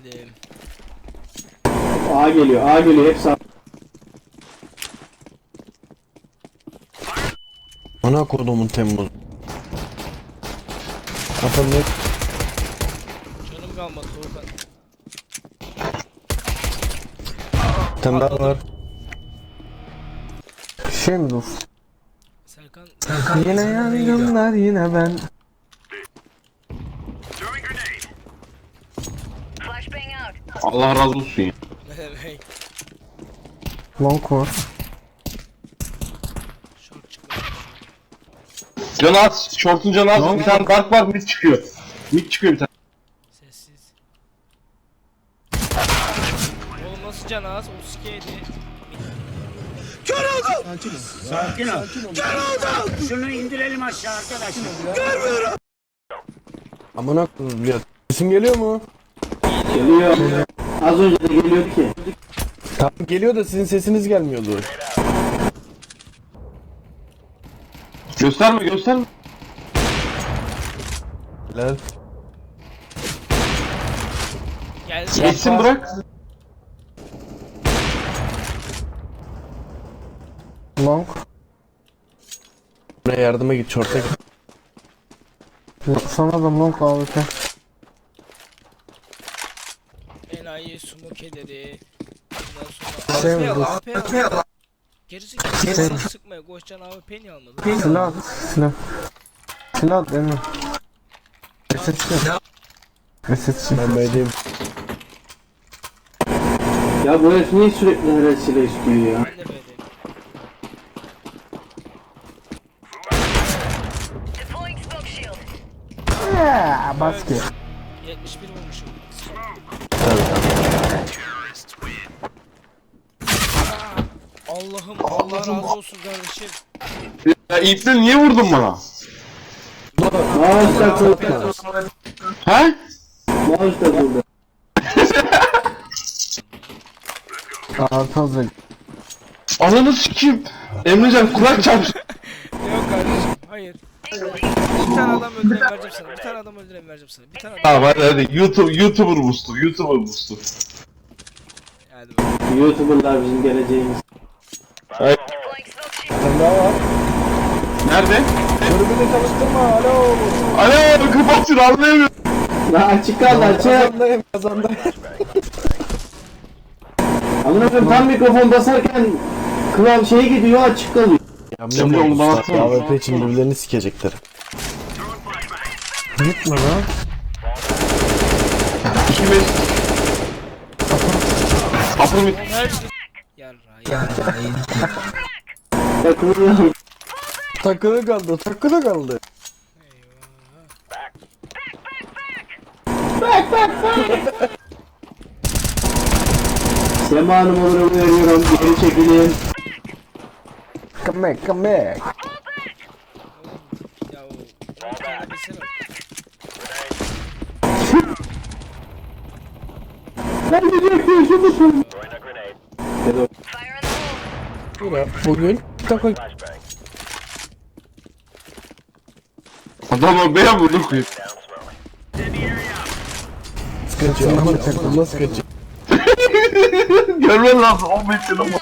Efendim. A geliyor, A geliyor. Hepsi A. Ana kodumun Temmuz. Kafanı Canım kalmadı tane daha var. Şey mi dur? Serkan. Yine yangınlar yine ben. Allah razı olsun ya. Ne demek? Long var. Şort çıkıyor. Can az. Şortun canı az. Bir tane dark var mid çıkıyor. Mid çıkıyor bir tane. Sessiz. Oğlum nasıl can az? 32 yedi. Sakin ol. Şunu indirelim aşağı arkadaşlar. Amına koyayım ya. Sesim geliyor mu? Geliyor. Az önce de geliyordu ki. Tamam geliyor da sizin sesiniz gelmiyordu. Gösterme gösterme. Helal. Geldi. Geçsin bırak. Long. Buraya yardıma git şorta git. Sana da long AWP. Enayi smoke dedi. Ondan sonra Şey AWP al, vurdu. AWP al. Gerisi gerisi sıkmaya koşacaksın AWP niye almadın? Silah at. Silah. Silah at Emre. SSC. SSC. Ben B'deyim. Ya bu herif niye sürekli her silah istiyor ya? Ben de B'deyim. Deploying smoke shield. Ya basket. Allah'ım Allah razı olsun kardeşim. Ya İpten niye vurdun bana? Mouse takıldı. He? Mouse takıldı. Artı hazır. Ananı sikeyim. Emrecan kulak çarpsın. Yok kardeşim hayır. Bir tane adam öldüren vereceğim sana. Bir tane adam öldüren vereceğim sana. Bir tane adam. Tamam hadi hadi. YouTube, YouTuber boost'u. YouTuber boost'u. Hadi bakalım. YouTuber'lar bizim geleceğimiz. Deploying smoke shield. Nerede? Dürbünü çalıştırma alo. Alo kapat şunu anlayamıyorum. Lan açık kaldı açık. Kazandayım kazandayım. Koyayım tam mikrofon basarken kıvam şeye gidiyor açık kalıyor. Emre onu bana atsana. AWP için birbirlerini sikecekler. Gitme lan. İki mes. Apple mid. Ya. Takılıyor. Takılı kaldı takılı kaldı. Sema Hanım olur veriyorum. Geri çekilin. Come back come back. Ben de bekliyorum musun? Fire. Yine bugün takı Adama beya vurdum koyayım. sıkıntı ama takılma sıkıntı. Görmen lazım. 15 yıl ama.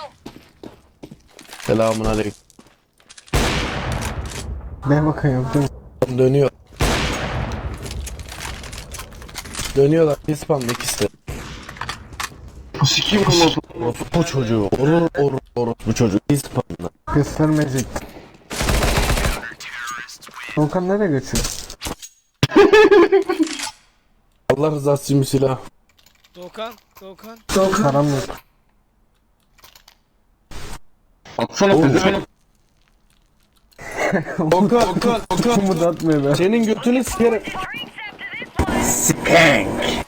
Selamun aleyküm. Ben bakıyorum. Dönüyor. Dönüyorlar. İspanlı ikisi sikiyim kolu. Bu çocuğu. Olur olur olur bu çocuğu. İspanlı. Göstermeyecek. Volkan nereye geçiyor? Allah rızası için bir silah. Doğukan, Doğukan. Param yok. Atsana pezevenk. Okan Okan Okan. Umut atmıyor be. Senin götünü sikerim. Skank.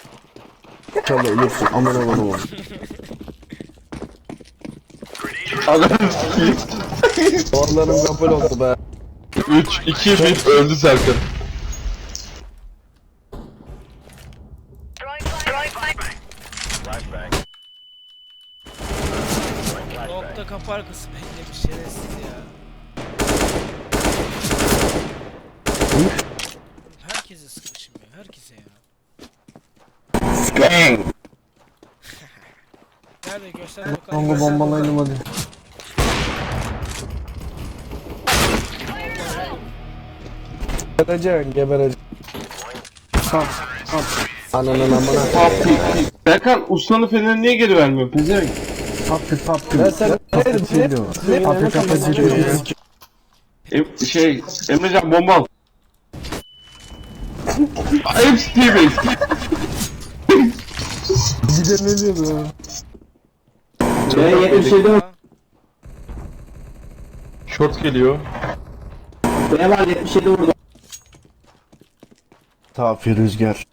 Tabii ölürsün. Aman aman aman. Adamı sikeyim. Duvarlarım kapalı oldu be. 3, 2, 1 öldü Serkan. Nokta kapı arkası beklemiş şerefsiz ya. Herkese sıkmışım ya, herkese ya. Nerede göster bakalım. Göster bombalayalım hadi. Gebereceksin gebereceksin. Kalk kalk. Ananın amına. Papi. Berkan ustanın fenerini niye geri vermiyor? Pezevenk. Papi papi. Ben sen diyor. Papi papi diyor. Em- şey Emrecan bomba al. Hepsi T-Base. Bir de ne diyordu o? B 77 var. Short geliyor. B var 77 vurdu. Tafi rüzgar.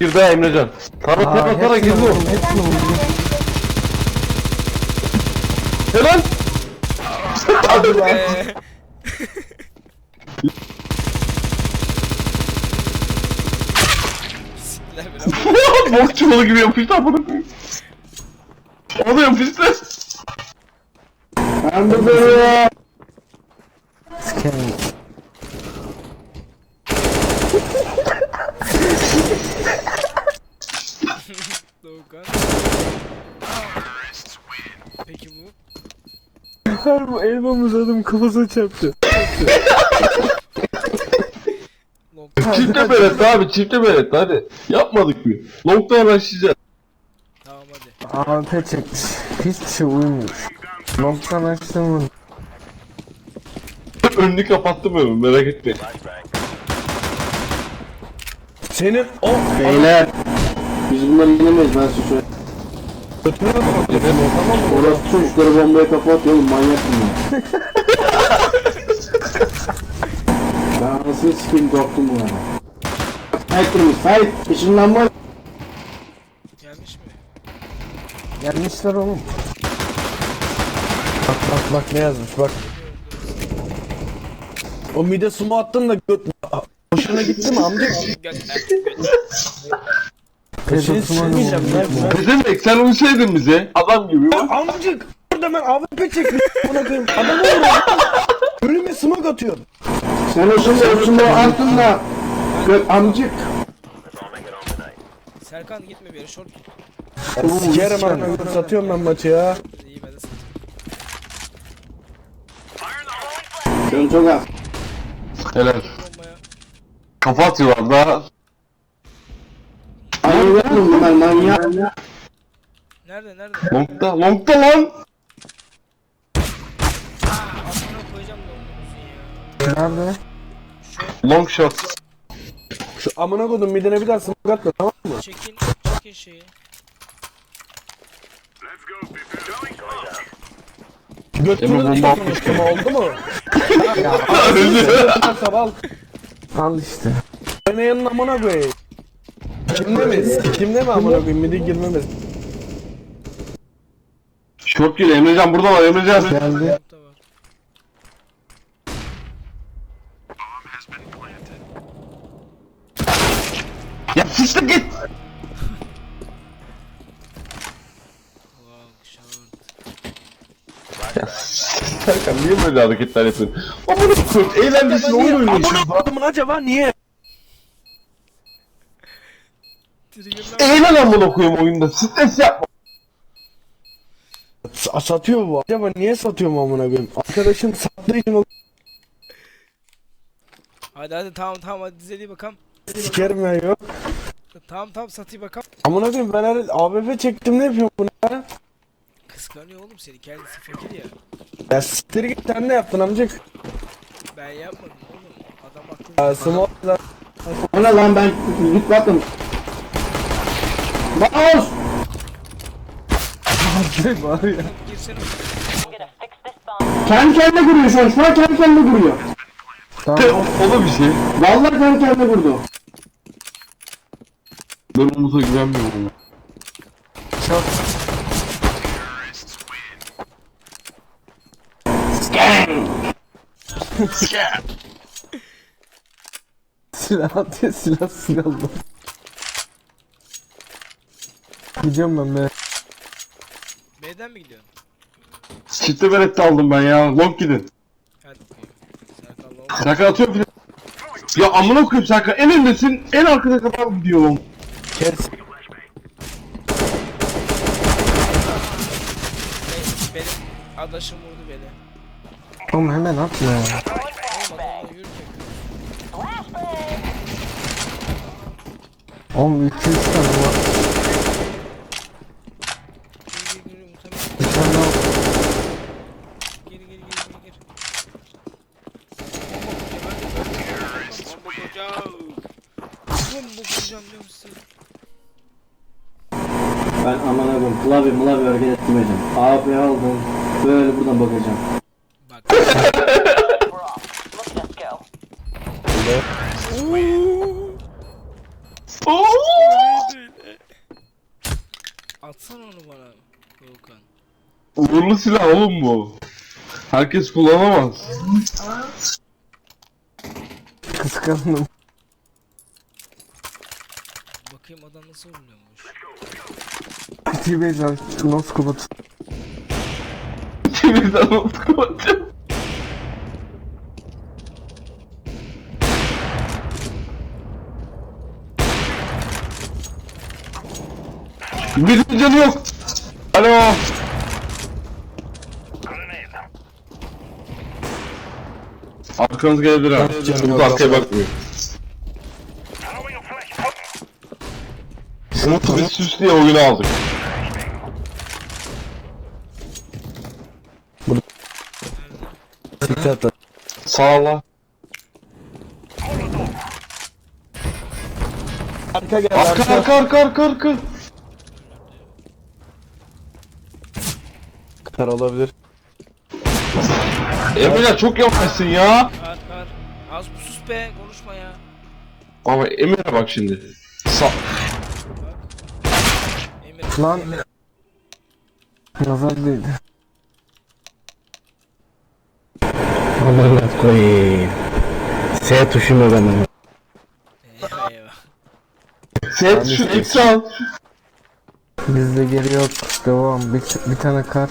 Girdi ha Emrecan. Tara tara tara girdi o. Hepsini vurdum. Helal. Eee. Siktiler beni. Bok çuvalı gibi yapıştı amına koyayım. O da yapıştı. Ben de böyle. Sikerim. Doğukan. Peki bu? Her bu elmamı uzadım kafasına çarptı. Çifte beret abi çifte beret hadi. Yapmadık mı? Long'dan başlayacağız. tamam hadi. AP çekmiş. Hiçbir şey uymuyor. Long'dan açtım bunu. Önünü kapattım ben merak etmeyin. Senin o Beyler. Biz bunları yenemeyiz ben size söyleyeyim. götüne bak ya. Mı? Orası çocukları bombaya kapatıyor oğlum manyak bunlar. anasını sikeyim korktum bu yana. Sniper'ımız snipe ışınlanma. Gelmiş mi? Gelmişler oğlum. Bak bak bak ne yazmış bak. O mide sumu attın da göt... Hoşuna gitti mi amca? Şey söyleyeceğim ben. Pezevenk sen uysaydın bize. Adam gibi. Amcık! Orada ben AWP çektim. Buna koyayım. Adamı vuruyor. Ölüme smoke atıyor. Sen şimdi o altında. Gök amcık. Serkan gitme bir yere short git. Sikerim ana satıyorum ben maçı ya. İyi ben de satayım. Canım çok az. Helal. Kafa atıyor valla. Ayı oğlum bunlar manyak. Nerede nerede? Long'da, Long'da lan. Nerede? Long shot. Şu amına koydum midene bir daha smoke atma tamam mı? Çekin, çekin şeyi. Götünü Emre de bomba çekmiştim oldu mu? Öldü. Sabah Al işte. oynayanın amına koyayım. Kimde mi? Kimde mi amına koyayım? Midi girmemiz. Short geliyor Emrecan burada var Emrecan. Geldi. Nokta var. Ya sıçtı git. Short. Serkan niye böyle hareketler yapıyorsun? Amına koyayım eğlencesi ne oluyor? Amına koydum acaba niye? Eğlen amına koyayım oyunda. Stres yapma. S- satıyor bu. Acaba niye satıyor mu amına koyayım? Arkadaşım sattığı için o Hadi hadi tamam tamam hadi dizeli bakalım. sikerim ya yok. Tamam tamam satayım bakalım. Amına koyayım ben her AWP çektim ne yapıyorum bunu ya? Kıskanıyor oğlum seni kendisi fakir ya. Ya siktir git sen ne yaptın amcık? Ben yapmadım oğlum. Adam akıllı. Ya smoke lan. O ne lan ben bakın. Mouse! Şey var ya. Girsene. Kendi kendine vuruyor şu an. Şu an kendi kendine vuruyor. Tamam. O da bir şey. Vallahi kendi kendine vurdu. Ben Umut'a güvenmiyorum. Çok. Silah atıyor silah silahlı. Gidiyorum ben be. B'den mi gidiyorsun? Çifte berette aldım ben ya. Long gidin. Hadi bakayım. Serkan long. Serkan atıyor filan. Ya amına koyayım Serkan en öndesin en arkada kadar gidiyor long. Kes. Benim, benim adaşım vurdu beni. Oğlum hemen at ya. Yürü. Oğlum 200 tane var. Klavye mılavye hareket ettirmeyeceğim. Abi aldım. Böyle buradan bakacağım. Bak. Atsana onu bana. Volkan. Uğurlu silah oğlum bu. Herkes kullanamaz. Kıskandım. Bakayım adam nasıl oynuyormuş. T-Base al. No scope at. Kimizden unutmadım. Bir canı yok. Alo. Arkanız gelebilir ha. Burada arkaya bakmıyor. Umut'u biz süs diye oyunu aldık. Sağ ol. Arka gel Arka arka. arka arka arka arka. Kar olabilir. Emre çok yavaşsın ya. Kar kar. Az bu sus be konuşma ya. Ama Emre bak şimdi. Sa Emir. Lan. Nazar değdi. Amına koyayım. S tuşuna ben onu. Eyvah. Set şu X al. Bizde geri yok. Devam. Bir, bir tane kar.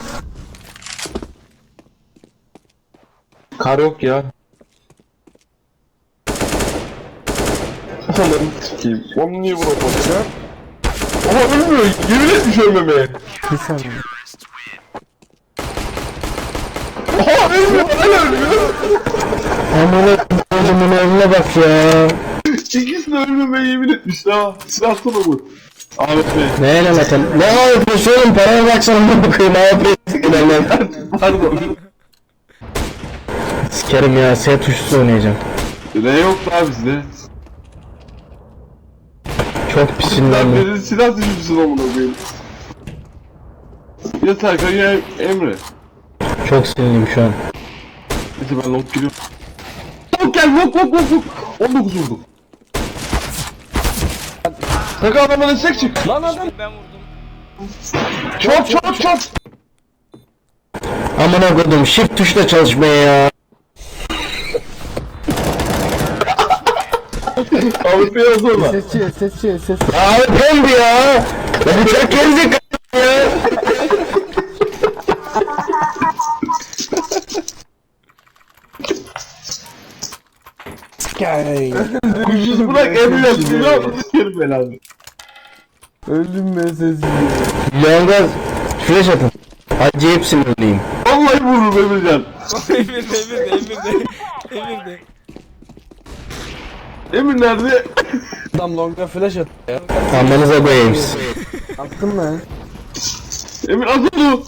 Kar yok ya. Ananı sikeyim. Onu niye vuramadın? Ama ölmüyor. Yemin etmiş ölmemeye. Bir saniye. Oha ölmüyor. Koyduğumun evine bak ya. İkisi de yemin etmiş ha. Silahsana bu. Ahmet Bey. Ne ne metal? Ne yapıyorsun oğlum? Paraya baksana ne bakayım ne yapıyorsun? Pardon. Sikerim ya S tuşsuz oynayacağım. Ne yok daha bizde. Çok Sen pisinlendim. silah düşürsün amına koyayım. Ya Serkan ya Emre. Çok sinirliyim şu an. Neyse ben long giriyorum. Long gel long long long long. 19 vurdum. Serkan adama destek çık. Lan adam. Ben vurdum. Çot çot çot. Amına koydum shift tuşla çalışmaya ya. Ahmet Bey yazıyorlar. Sesçi sesçi ses. Abi pembe ya. Bu çok gerizekalı ya. Ucuz bırak Emre yapsın ya. Sikerim belanı. Öldüm ben sesçi. Yalnız flash atın. Acayip sinirliyim. Vallahi vururum Emrecan. Emir de Emir de Emir de. Emir de. Emir nerede? Adam longa flash at. Amanıza koyayım. Attım ben. Emir az oldu.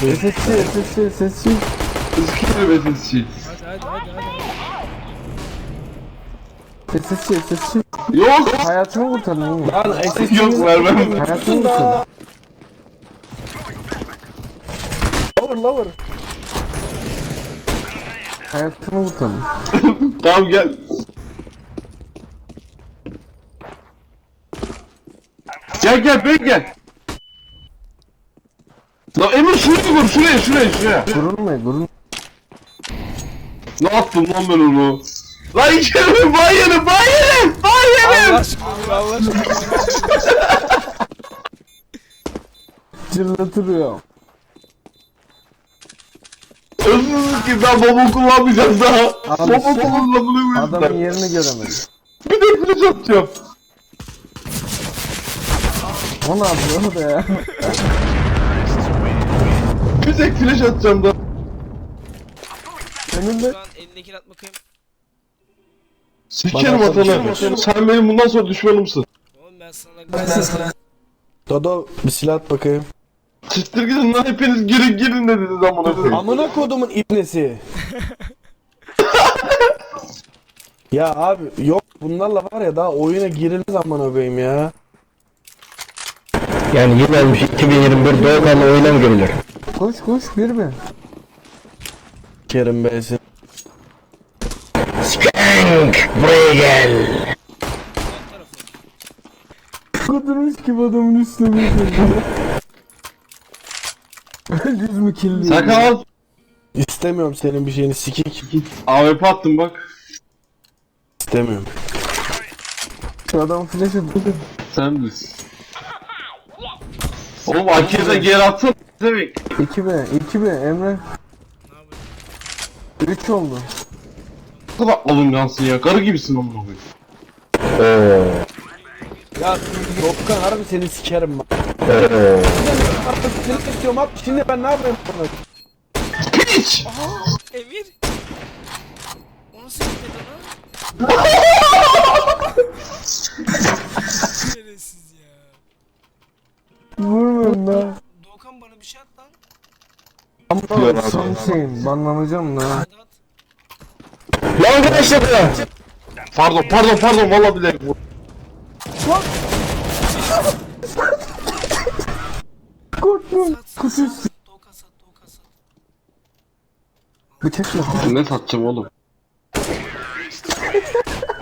Sesçi sesçi sesçi. Sikerim SSC. Hadi hadi hadi hadi. Sesçi sesçi. Yok. Hayatımı kurtardın oğlum. Lan SS Yok vermem. Hayatımı kurtardın. lower lower. Hayatımı kurtardın. Tamam gel. Gel gel ben gel. Lan Emir şuraya vur şuraya şuraya şuraya. Gurulmayın gurul. Ne yaptım lan ben onu? Lan içeri bay yerim bay yerim bay. Allah aşkına vur Allah aşkına. Cırlatırıyor. Ki ben bomba kullanmayacağım daha. Abi, Bomba sen- kullanmıyorum Adamın yerini göremedim. Bir de flash atacağım. O ne yapıyor o da ya? bir tek flash atacağım da. Önünde. Şu an elindekini at bakayım. Sikerim Bana atanı. Sen benim bundan sonra düşmanımsın. Oğlum ben sana sana Dodo bir silah at bakayım. Siktir gidin lan hepiniz girin girin dediniz amına koyayım. Amına kodumun ibnesi. ya abi yok bunlarla var ya daha oyuna girilmez amına koyayım ya. Yani yıl olmuş 2021 Doğukan'la oyuna mı girilir? Koş koş bir mi? Kerim Bey'si. Skank buraya gel. Kadınmış gibi adamın üstüne bir Yüz mü kirli? Sakal. İstemiyorum senin bir şeyini sikik. AWP attım bak. İstemiyorum. Şu adam flash'ı Sen bilirsin. Oğlum AK'de geri atsana. Demek. 2 be 2 be Emre. 3 oldu. Ne kadar alıngansın ya. Karı gibisin amına koyayım. Oo. Ya Dokkan harbi seni sikerim bak. Oo. Artık seni istiyorum at şimdi ben ne yapayım sana? Piç! Emir. O nasıl gitmedi lan? Şerefsiz ya. Vurmayın da. Doğukan bana bir şey at lan. Şeyim banlanacağım da. Hadi at. Lan karıştırdı. Pardon pardon pardon valla vur. Korktum. Sat. Bıçak yok. Ne satacağım oğlum?